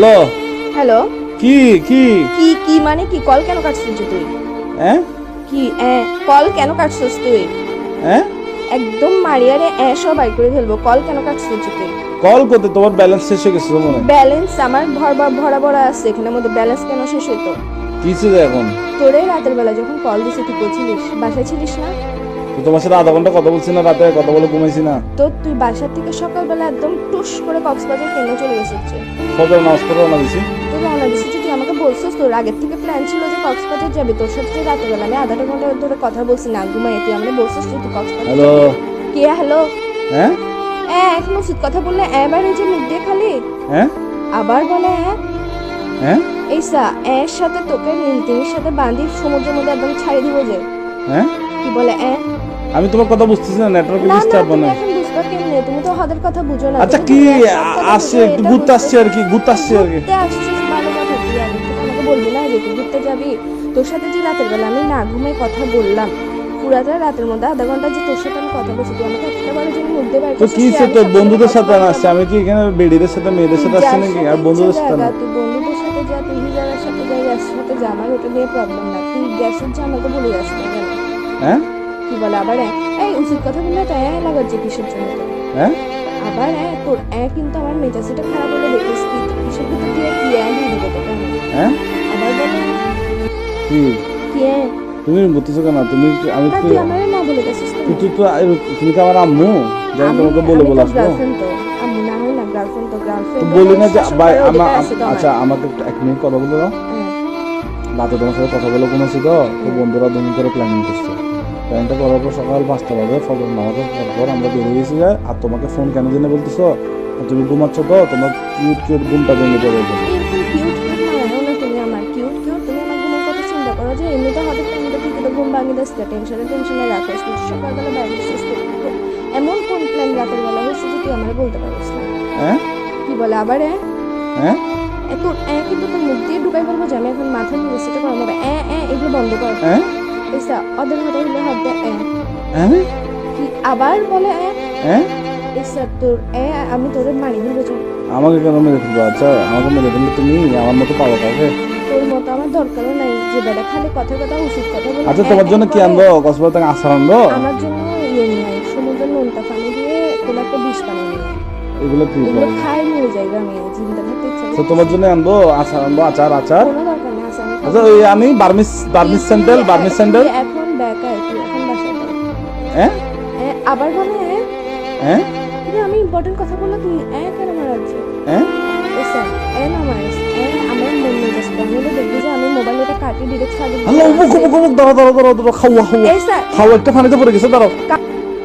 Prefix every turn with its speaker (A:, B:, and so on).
A: Hello?
B: Hello?
A: কি কি?
B: কি কি মানে কি? কল কেন কাটছিস তুই?
A: হ্যাঁ
B: কি এ কল কেন কাটছিস তুই?
A: হ্যাঁ
B: একদম মারিয়ারে এ সব বাই করে ফেলব। কল কেন কাটছিস তুই?
A: কল করতে তোমার ব্যালেন্স শেষ হয়ে গেছে মনে
B: ব্যালেন্স আমার ভরবা ভরা ভরা আছে। এখানের মধ্যে ব্যালেন্স কেন শেষ হইতো?
A: কি ছিল এখন?
B: তোরে রাতের বেলা যখন কল দিছি তুই বলছিলিস বাসায় ছিলিস না?
A: তো তোমার সাথে আধা ঘণ্টা কথা বলছি না রাতে কথা বলে ঘুমাইছি না।
B: তো তুই বাসার থেকে সকালবেলা একদম টুস করে কক্সবাজার কেন চলে গেছিস
A: ফজর নামাজ পড়ে রওনা দিছি।
B: তো রওনা দিছিস তুই আমাকে বলছিস তোর আগের থেকে প্ল্যান ছিল যে কক্সবাজার যাবি তোর সাথে যে রাতের বেলা আমি আধাটা ঘণ্টা ধরে কথা বলছি না ঘুমাই তুই আমাকে বলছিস তুই কক্সবাজার
A: হ্যালো।
B: কে হ্যালো?
A: হ্যাঁ?
B: এ এখন ওষুধ কথা বললে এবার এই যে মুখ দিয়ে খালি।
A: হ্যাঁ?
B: আবার বলে হ্যাঁ
A: হ্যাঁ?
B: এই সা এর সাথে তোকে নীলতিমির সাথে বাঁধি সমুদ্রের মধ্যে একদম ছাড়ি দিব যে।
A: হ্যাঁ?
B: কি বলে এ?
A: আমি তোমার কথা বুঝতেছি না নেটওয়ার্ক
B: না না
A: ডিস্টার্ব
B: তুমি বুঝতে কেমনে তুমি তো হাতের কথা বুঝো না।
A: আচ্ছা কি
B: তো
A: আসছে একটু ঘুরতে আসছে আর কি ঘুরতে আসছে আর কি।
B: ঘুরতে আসছিস ভালো কথা তুই আগে থেকে আমাকে বলবি না যে তুই ঘুরতে যাবি। তোর সাথে যে রাতের বেলা আমি না ঘুমাই কথা বললাম। পুরাটা রাতের মধ্যে আধা ঘণ্টা যে তোর সাথে আমি কথা বলছি তুই আমাকে একটা বারের জন্য মুখ বাইর
A: তো কি সে তোর বন্ধুদের সাথে
B: বললাম।
A: আসছে আমি কি এখানে বেডিদের সাথে মেয়েদের সাথে আসছি নাকি? আর বন্ধুদের সাথে না।
B: তুই বন্ধুদের সাথে যা তুই যার সাথে যা যার সাথে যা ওটা নিয়ে প্রবলেম না তুই গ্যাসের যে আমাকে বলে যাস না কেন?
A: হ্যাঁ?
B: কি বলে আবার এই উচিত কথা বললে তো এ লাগাচ্ছে কিসের জন্য
A: হ্যাঁ?
B: আবার এ তোর এ কিন্তু আমার মেজাজটা খারাপ হলে দেখিস কি কিসের ভিতর দিয়ে কি এ দিয়ে দিবে তোকে
A: হ্যাঁ?
B: আবার বলে।
A: কি?
B: কি এ
A: তুমি বলতেছো কেন? তুমি আমি
B: তুই আমার না বলে গেছিস তো
A: তুই তো তুমি কি আমার আম্মু? যে আমি তোমাকে বলে বলে আসব।
B: আম্মু না হয় না গার্লফ্রেন্ড তো
A: তো।
B: গার্লফ্রেন্ড
A: বলি না যে ভাই আমার আচ্ছা আমাকে একটু এক মিনিট কথা বলে দাও।
B: হ্যাঁ।
A: রাতে তোমার সাথে কথা বলে ঘুমাইছি তো তো বন্ধুরা দুদিন করে প্ল্যানিং করছে। প্ল্যানটা করার পর সকাল পাঁচটা বাজে ফজর নামাজের পর আমরা বেরিয়ে গেছি আর তোমাকে ফোন কেন জেনে বলতেছো? তুমি ঘুমাচ্ছ তো তোমার কিউট কিউট ঘুমটা ভেঙে যাবে।
B: না তুমি আমার টেনশনে টেনশনে রাখোস তুই সকালবেলা বাইরে এমন কোন প্ল্যান রাতের বেলা হয়েছে যে তুই বলতে পারিস না।
A: হ্যাঁ?
B: কি বলে আবার?
A: হ্যাঁ?
B: এ তোর এ কিন্তু তোর মুখ দিয়ে ঢুকাই বলব যে আমি এখন মাথা নিয়ে সেটা করার হবে এ এ এগুলো বন্ধ কর।
A: হ্যাঁ?
B: এসা ওদের হাতে হইলে হাত দে এ।
A: হ্যাঁ?
B: কি আবার বলে এ?
A: হ্যাঁ?
B: এসা তোর এ আমি তোরে মারি ধরবো যে
A: আমাকে কেন মেরে ফেলব? আচ্ছা আমাকে মেরে ফেললে তুমি আমার মতো পাবো কাউকে
B: তোর মতো আমার দরকারও নাই। যে বেটা খালি কথা কথা উচিত কথা বলে
A: আচ্ছা তোমার জন্য কি
B: করে।
A: আনব? কসবার থেকে আসার আনব?
B: আমার জন্য ইয়ে আয় সমুদ্রের নোনতা পানি দিয়ে কোনো একটা বিষ পানি নিয়ে আয়।
A: এগুলো
B: এগুলো খাই নিয়ে যাই আমি জিন্দা থাকতে ইচ্ছা
A: তোমার জন্য আনব আচার আনব আচার আচার?
B: আচ্ছা
A: ওই আমি Burmese Burmese sandal Burmese sandal?
B: এখন বেকার এখন বাসায়
A: হ্যাঁ
B: আবার বলে
A: হ্যাঁ?
B: আমি ইম্পর্টেন্ট কথা বললে তুই এ কেন মারাচ্ছি
A: হ্যাঁ
B: এসা এ না মারিস এ আমার মন মেজাজ আমি তো দেখবি যে আমি মোবাইল কাটি ডিরেক্ট
A: আল্লাহ খাওয়া খাওয়া। খাওয়া একটা পানিতে পড়ে গেছে দাঁড়াও।